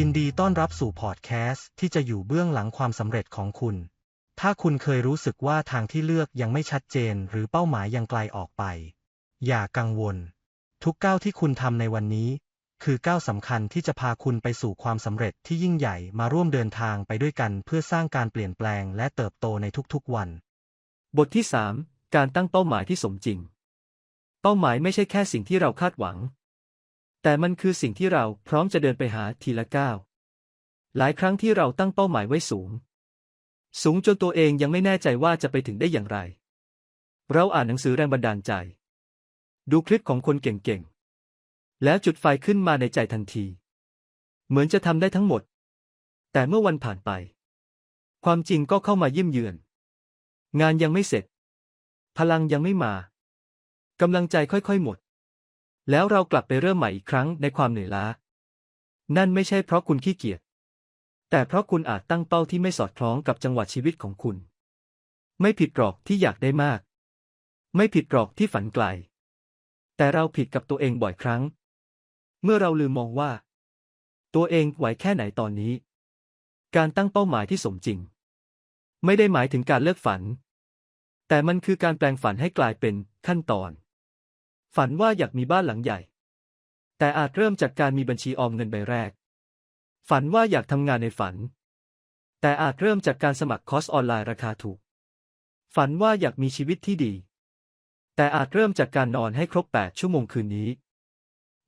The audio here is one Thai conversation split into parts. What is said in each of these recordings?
ยินดีต้อนรับสู่พอดแคสต์ที่จะอยู่เบื้องหลังความสำเร็จของคุณ ถ้าคุณเคยรู้สึกว่าทางที่เลือกยังไม่ชัดเจน หรือเป้าหมายยังไกลออกไป อย่ากังวล ทุกก้าวที่คุณทำในวันนี้ คือก้าวสำคัญที่จะพาคุณไปสู่ความสำเร็จที่ยิ่งใหญ่มาร่วมเดินทางไปด้วยกันเพื่อสร้างการเปลี่ยนแปลงและเติบโตในทุกๆวัน บทที่ 3 การตั้งเป้าหมายที่สมจริง เป้าหมายไม่ใช่แค่สิ่งที่เราคาดหวัง แต่มันคือสิ่งที่เราพร้อมจะเดินไปหาทีละก้าว หลายครั้งที่เราตั้งเป้าหมายไว้สูง สูงจนตัวเองยังไม่แน่ใจว่าจะไปถึงได้อย่างไร เราอ่านหนังสือแรงบันดาลใจ ดูคลิปของคนเก่งๆ แล้วจุดไฟขึ้นมาในใจทันที เหมือนจะทำได้ทั้งหมด แต่เมื่อวันผ่านไป ความจริงก็เข้ามาเยี่ยมเยือน งานยังไม่เสร็จ พลังยังไม่มากำลังใจค่อยๆหมด แล้วเรากลับไปเริ่มใหม่อีกครั้งในความเหนื่อยล้า นั่นไม่ใช่เพราะคุณขี้เกียจ แต่เพราะคุณอาจตั้งเป้าที่ไม่สอดคล้องกับจังหวะชีวิตของคุณ ไม่ผิดหรอกที่อยากได้มาก ไม่ผิดหรอกที่ฝันไกล แต่เราผิดกับตัวเองบ่อยครั้ง เมื่อเราลืมมองว่า ตัวเองไหวแค่ไหนตอนนี้ การตั้งเป้าหมายที่สมจริง ไม่ได้หมายถึงการเลิกฝัน แต่มันคือการแปลงฝันให้กลายเป็นขั้นตอน ฝันว่าอยากมีบ้านหลังใหญ่ แต่อาจเริ่มจากการมีบัญชีออมเงินใบแรก ฝันว่าอยากทำงานในฝัน แต่อาจเริ่มจากการสมัครคอร์สออนไลน์ราคาถูก ฝันว่าอยากมีชีวิตที่ดี แต่อาจเริ่มจากการนอนให้ครบ 8 ชั่วโมงคืนนี้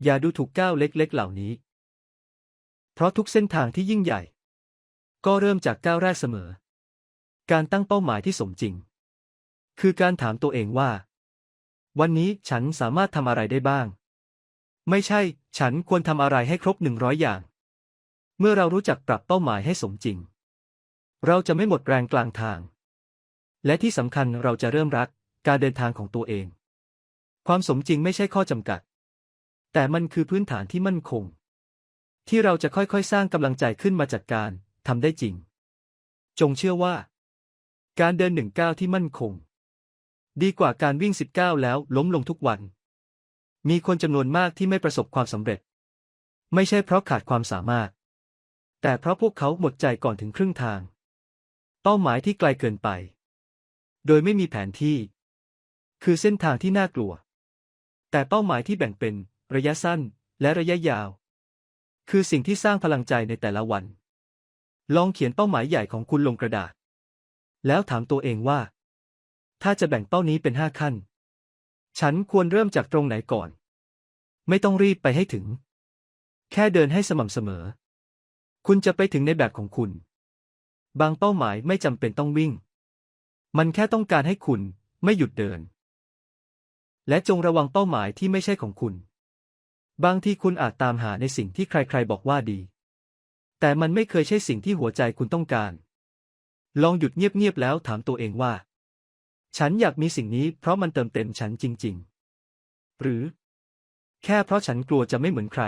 อย่าดูถูกก้าวเล็กๆ เหล่านี้ เพราะทุกเส้นทางที่ยิ่งใหญ่ ก็เริ่มจากก้าวแรกเสมอ การตั้งเป้าหมายที่สมจริง คือการถามตัวเองว่า วันนี้ฉันสามารถทำอะไรได้บ้าง ไม่ใช่ ฉันควรทำอะไรให้ครบหนึ่งร้อยอย่าง เมื่อเรารู้จักปรับเป้าหมายให้สมจริง เราจะไม่หมดแรงกลางทาง และที่สำคัญเราจะเริ่มรักการเดินทางของตัวเอง ความสมจริงไม่ใช่ข้อจำกัด แต่มันคือพื้นฐานที่มั่นคง ที่เราจะค่อยๆ สร้างกำลังใจขึ้นมาจากการทำได้จริง จงเชื่อว่า การเดินหนึ่งก้าวที่มั่นคง ดีกว่าการวิ่งสิบก้าแล้วล้มลงทุกวัน มีคนจำนวนมากที่ไม่ประสบความสำเร็จ ไม่ใช่เพราะขาดความสามารถ แต่เพราะพวกเขาหมดใจก่อนถึงครึ่งทาง เป้าหมายที่ไกลเกินไป โดยไม่มีแผนที่ คือเส้นทางที่น่ากลัว แต่เป้าหมายที่แบ่งเป็น ระยะสั้นและระยะยาว คือสิ่งที่สร้างพลังใจในแต่ละวัน ลองเขียนเป้าหมายใหญ่ของคุณลงกระดาษ แล้วถามตัวเองว่า ถ้าจะแบ่งเป้านี้เป็นห้าขั้น ฉันควรเริ่มจากตรงไหนก่อน ไม่ต้องรีบไปให้ถึง แค่เดินให้สม่ำเสมอ คุณจะไปถึงในแบบของคุณ บางเป้าหมายไม่จำเป็นต้องวิ่ง มันแค่ต้องการให้คุณไม่หยุดเดิน และจงระวังเป้าหมายที่ไม่ใช่ของคุณ บางทีคุณอาจตามหาในสิ่งที่ใครๆบอกว่าดี แต่มันไม่เคยใช่สิ่งที่หัวใจคุณต้องการ ลองหยุดเงียบๆแล้วถามตัวเองว่า ฉันอยากมีสิ่งนี้เพราะมันเติมเต็มฉันจริง ๆ หรือ แค่เพราะฉันกลัวจะไม่เหมือนใคร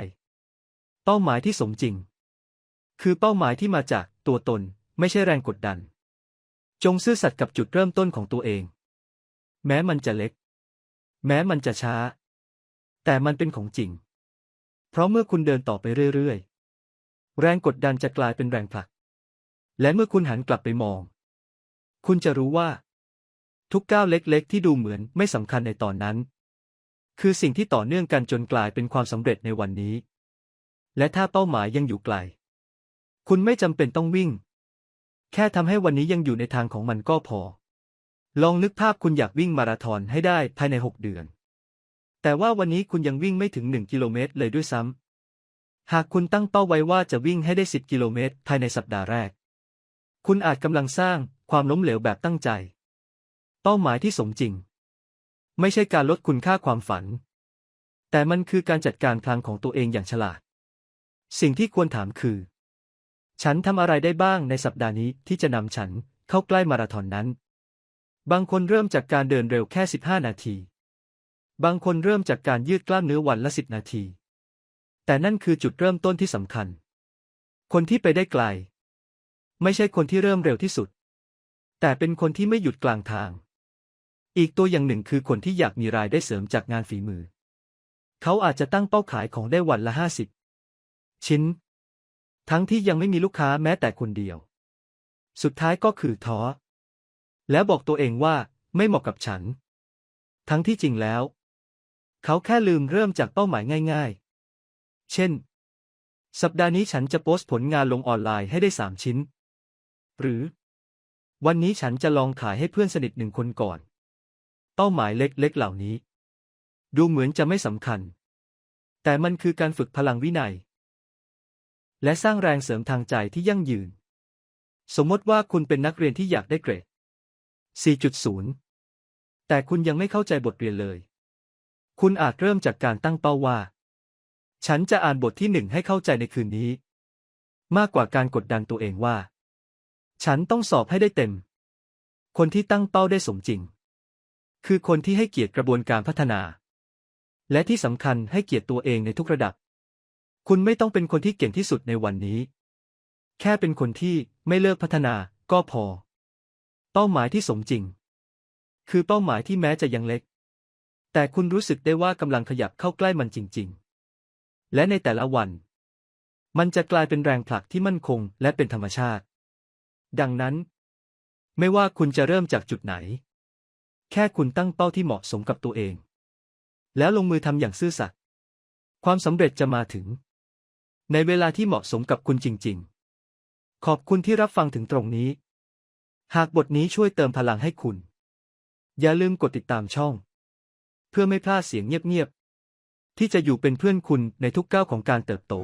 เป้าหมายที่สมจริง คือเป้าหมายที่มาจากตัวตนไม่ใช่แรงกดดัน จงซื่อสัตย์กับจุดเริ่มต้นของตัวเอง แม้มันจะเล็ก แม้มันจะช้า แต่มันเป็นของจริง เพราะเมื่อคุณเดินต่อไปเรื่อยๆ แรงกดดันจะกลายเป็นแรงผลัก และเมื่อคุณหันกลับไปมอง คุณจะรู้ว่า ทุกก้าวเล็กๆ ที่ดูเหมือนไม่สำคัญในตอนนั้น คือสิ่งที่ต่อเนื่องกันจนกลายเป็นความสำเร็จในวันนี้ และถ้าเป้าหมายยังอยู่ไกล คุณไม่จำเป็นต้องวิ่ง แค่ทำให้วันนี้ยังอยู่ในทางของมันก็พอ ลองนึกภาพคุณอยากวิ่งมาราธอนให้ได้ภายใน 6 เดือน แต่ว่าวันนี้คุณยังวิ่งไม่ถึง 1 กิโลเมตรเลยด้วยซ้ำ หากคุณตั้งเป้าไว้ว่าจะวิ่งให้ได้ 10 กิโลเมตรภายในสัปดาห์แรก คุณอาจกำลังสร้างความล้มเหลวแบบตั้งใจ เป้าหมายที่สมจริง ไม่ใช่การลดคุณค่าความฝัน แต่มันคือการจัดการพลังของตัวเองอย่างฉลาด สิ่งที่ควรถามคือ ฉันทำอะไรได้บ้างในสัปดาห์นี้ที่จะนำฉันเข้าใกล้มาราธอนนั้น บางคนเริ่มจากการเดินเร็วแค่ 15 นาที บางคนเริ่มจากการยืดกล้ามเนื้อวันละ 10 นาที แต่นั่นคือจุดเริ่มต้นที่สำคัญ คนที่ไปได้ไกล ไม่ใช่คนที่เริ่มเร็วที่สุด แต่เป็นคนที่ไม่หยุดกลางทาง อีกตัวอย่างหนึ่งคือคนที่อยากมีรายได้เสริมจากงานฝีมือ เขาอาจจะตั้งเป้าขายของได้วันละ50ชิ้น ทั้งที่ยังไม่มีลูกค้าแม้แต่คนเดียว สุดท้ายก็คือท้อ แล้วบอกตัวเองว่าไม่เหมาะกับฉัน ทั้งที่จริงแล้ว เขาแค่ลืมเริ่มจากเป้าหมายง่าย ๆ เช่น สัปดาห์นี้ฉันจะโพสต์ผลงานลงออนไลน์ให้ได้สามชิ้น หรือ วันนี้ฉันจะลองขายให้เพื่อนสนิทหนึ่งคนก่อน เป้าหมายเล็กๆเหล่านี้ ดูเหมือนจะไม่สำคัญ แต่มันคือการฝึกพลังวินัย และสร้างแรงเสริมทางใจที่ยั่งยืน สมมติว่าคุณเป็นนักเรียนที่อยากได้เกรด 4.0 แต่คุณยังไม่เข้าใจบทเรียนเลย คุณอาจเริ่มจากการตั้งเป้าว่า ฉันจะอ่านบทที่หนึ่งให้เข้าใจในคืนนี้ มากกว่าการกดดันตัวเองว่า ฉันต้องสอบให้ได้เต็ม คนที่ตั้งเป้าได้สมจริง คือคนที่ให้เกียรติกระบวนการพัฒนา และที่สำคัญให้เกียรติตัวเองในทุกระดับ คุณไม่ต้องเป็นคนที่เก่งที่สุดในวันนี้ แค่เป็นคนที่ไม่เลิกพัฒนาก็พอ เป้าหมายที่สมจริง คือเป้าหมายที่แม้จะยังเล็ก แต่คุณรู้สึกได้ว่ากำลังขยับเข้าใกล้มันจริง ๆ และในแต่ละวัน มันจะกลายเป็นแรงผลักที่มั่นคงและเป็นธรรมชาติ ดังนั้น ไม่ว่าคุณจะเริ่มจากจุดไหน แค่คุณตั้งเป้าที่เหมาะสมกับตัวเอง แล้วลงมือทำอย่างซื่อสัตย์ความสำเร็จจะมาถึง ในเวลาที่เหมาะสมกับคุณจริง ๆ ขอบคุณที่รับฟังถึงตรงนี้ หากบทนี้ช่วยเติมพลังให้คุณ อย่าลืมกดติดตามช่อง เพื่อไม่พลาดเสียงเงียบ ๆ ที่จะอยู่เป็นเพื่อนคุณในทุกก้าวของการเติบโต